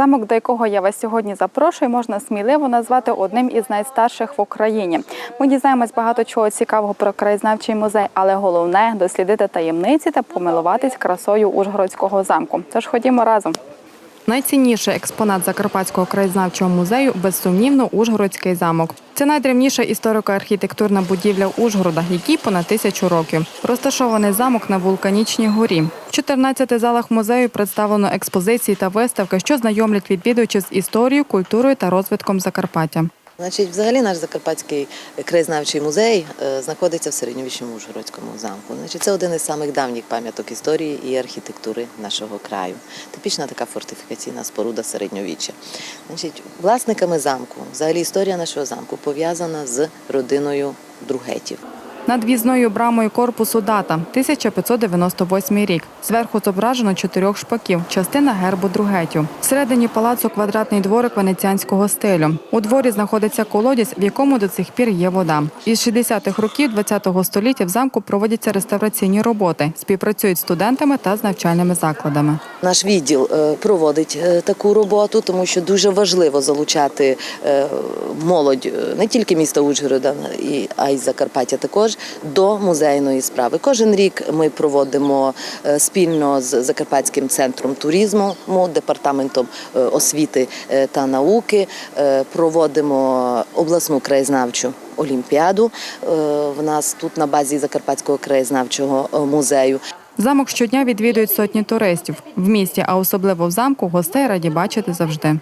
Замок, до якого я вас сьогодні запрошую, можна сміливо назвати одним із найстарших в Україні. Ми дізнаємось багато чого цікавого про краєзнавчий музей, але головне дослідити таємниці та помилуватись красою Ужгородського замку. Тож ходімо разом. Найцінніший експонат Закарпатського краєзнавчого музею безсумнівно Ужгородський замок. Це найдревніша історико-архітектурна будівля Ужгорода, якій понад тисячу років. Розташований замок на вулканічній горі. В 14 залах музею представлено експозиції та виставки, що знайомлять відвідувачів з історією, культурою та розвитком Закарпаття. Значить, взагалі наш Закарпатський краєзнавчий музей е, знаходиться в середньовічному Ужгородському замку. Значить, це один із самих давніх пам'яток історії і архітектури нашого краю. Типічна така фортифікаційна споруда середньовіччя. Значить, власниками замку, взагалі історія нашого замку пов'язана з родиною Другетів. Над в'їзною брамою корпусу дата 1598 рік. Зверху зображено чотирьох шпаків, частина гербу Другетю. Всередині палацу квадратний дворик венеціанського стилю. У дворі знаходиться колодязь, в якому до цих пір є вода. Із 60-х років ХХ століття в замку проводяться реставраційні роботи, співпрацюють з студентами та з навчальними закладами. Наш відділ е, проводить е, таку роботу, тому що дуже важливо залучати е, молодь не тільки міста Ужгорода, а й Закарпаття також до музейної справи. Кожен рік ми проводимо е, спільно з Закарпатським центром туризму, департаментом е, освіти е, та науки. Проводимо обласну краєзнавчу. Олімпіаду в нас тут на базі Закарпатського краєзнавчого музею. Замок щодня відвідують сотні туристів. В місті, а особливо в замку, гостей раді бачити завжди.